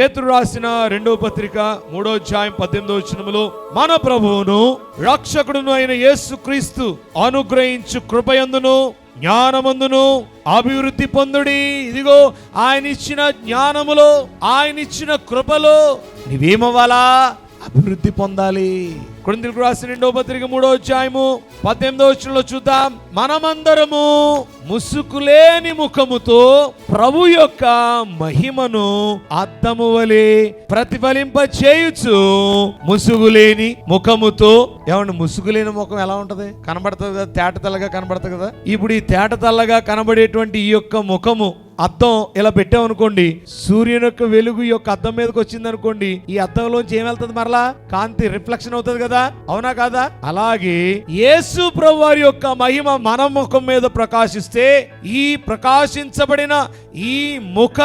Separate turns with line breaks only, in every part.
పేతురు రాసిన రెండవ పత్రిక మూడో అధ్యాయం పద్దెనిమిదో వచనములో మన ప్రభువును రక్షకుడును అయిన యేసుక్రీస్తు అనుగ్రహించు కృపయందును జ్ఞానమందును అభివృద్ధి పొందుడి. ఇదిగో ఆయన ఇచ్చిన జ్ఞానములో ఆయన ఇచ్చిన కృపలో నీవేమవ్వాలా? అభివృద్ధి పొందాలి. కొరింథీయులకు రాసిన రెండో పత్రిక మూడో అధ్యాయము పద్దెనిమిదో వచ్చినలో చూద్దాం. మనమందరము ముసుకులేని ముఖముతో ప్రభు యొక్క మహిమను అద్దము వలె ప్రతిఫలింప చేయుచు ముసుగులేని ముఖముతో ఏమండి ముసుగులేని ముఖం ఎలా ఉంటది? కనబడుతుంది కదా తేట తెల్లగా కనబడుతుంది కదా? ఇప్పుడు ఈ తేట తెల్లగా కనబడేటువంటి ఈ యొక్క ముఖము అద్దం ఇలా పెట్టామనుకోండి సూర్యుని యొక్క వెలుగు యొక్క అద్దం మీదకి వచ్చింది అనుకోండి ఈ అద్దంలోంచి ఏం వెళ్తుంది మరలా? కాంతి రిఫ్లెక్షన్ అవుతుంది కదా? అవునా కాదా? అలాగే యేసు ప్రభు వారి యొక్క మహిమ మన ముఖం మీద ప్రకాశిస్తే ఈ ప్రకాశించబడిన ఈ ముఖ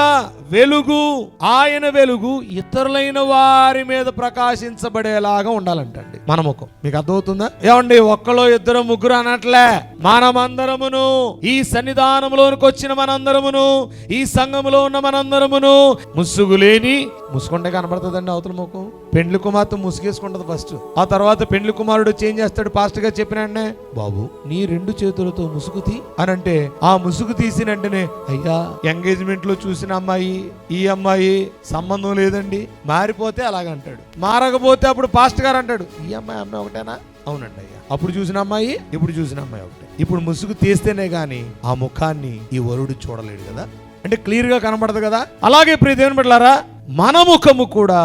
వెలుగు ఆయన వెలుగు ఇతరులైన వారి మీద ప్రకాశించబడేలాగా ఉండాలంటండి. మన ముఖం మీకు అర్థమవుతుందా? ఏమండి ఒక్కలో ఇద్దరు ముగ్గురు అనట్లే మనమందరమును ఈ సన్నిధానంలోనికి వచ్చిన మనందరమును ఈ సంఘములో ఉన్న మనందరమును ముసుగు లేని ముసుకుంటే కనబడుతుందండి అవతల ముఖం. పెండ్లి కుమార్తె ముసుగేసుకుంటది ఫస్ట్ ఆ తర్వాత పెండ్లి కుమారుడు చేంజ్ చేస్తాడు పాస్టర్గా చెప్పిన బాబు నీ రెండు చేతులతో ముసుగు తీ అని అంటే ఆ ముసుగు తీసిన వెంటనే అయ్యా ఎంగేజ్మెంట్లో చూసిన అమ్మాయి ఈ అమ్మాయి సంబంధం లేదండి మారిపోతే అలాగంటాడు మారకపోతే అప్పుడు పాస్టర్ గారు అంటాడు ఈ అమ్మాయి అమ్మాయి ఒకటేనా? అవునండి అయ్యా. అప్పుడు చూసిన అమ్మాయి ఇప్పుడు చూసిన అమ్మాయి ఒకటే. ఇప్పుడు ముసుగు తీస్తేనే గాని ఆ ముఖాన్ని ఈ వరుడు చూడలేడు కదా. అంటే క్లియర్గా కనబడదు కదా? అలాగే ప్రియ దేవుని బిడ్డలారా మన ముఖము కూడా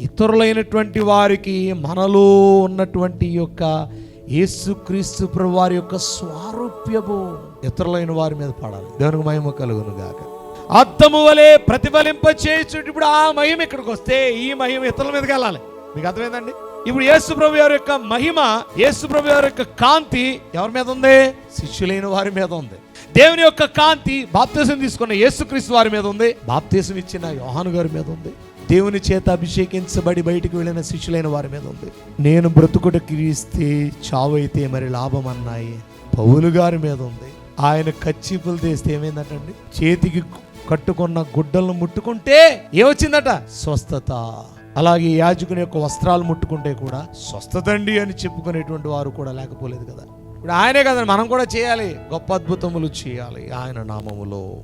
ఇతరులైనటువంటి వారికి మనలో ఉన్నటువంటి యొక్క యేసుక్రీస్తు ప్రభు వారి యొక్క స్వారూప్యము ఇతరులైన వారి మీద పడాలి. దేవునికి మహిమ కలుగును గాక. అర్థము వలె ప్రతిఫలింప చేయొచ్చు ఇప్పుడు ఆ మహిమ ఇక్కడికి వస్తే ఈ మహిమ ఇతరుల మీదకి వెళ్ళాలి. మీకు అర్థమైందండి? ఇప్పుడు యేసు ప్రభు వారి యొక్క మహిమ యేసు ప్రభు వారి యొక్క కాంతి ఎవరి మీద ఉంది? శిష్యులైన వారి మీద ఉంది. దేవుని యొక్క కాంతి బాప్తీసం తీసుకున్న యేసుక్రీస్తు వారి మీద ఉంది. బాప్తీసం ఇచ్చిన యోహాను గారి మీద ఉంది. దేవుని చేత అభిషేకించబడి బయటికి వెళ్ళిన శిష్యులైన వారి మీద ఉంది. నేను బ్రతుకుట క్రీస్తే చావు అయితే మరి లాభం అన్నాయి పౌలు గారి మీద ఉంది. ఆయన కచ్చిపులు తీస్తే ఏమైందటండి? చేతికి కట్టుకున్న గుడ్డలను ముట్టుకుంటే ఏమొచ్చిందట? స్వస్థత. అలాగే యాజకుని యొక్క వస్త్రాలు ముట్టుకుంటే కూడా స్వస్థతండి అని చెప్పుకునేటువంటి వారు కూడా లేకపోలేదు కదా. ఇప్పుడు ఆయనే కదండి మనం కూడా చేయాలి. గొప్ప అద్భుతములు చేయాలి ఆయన నామములో.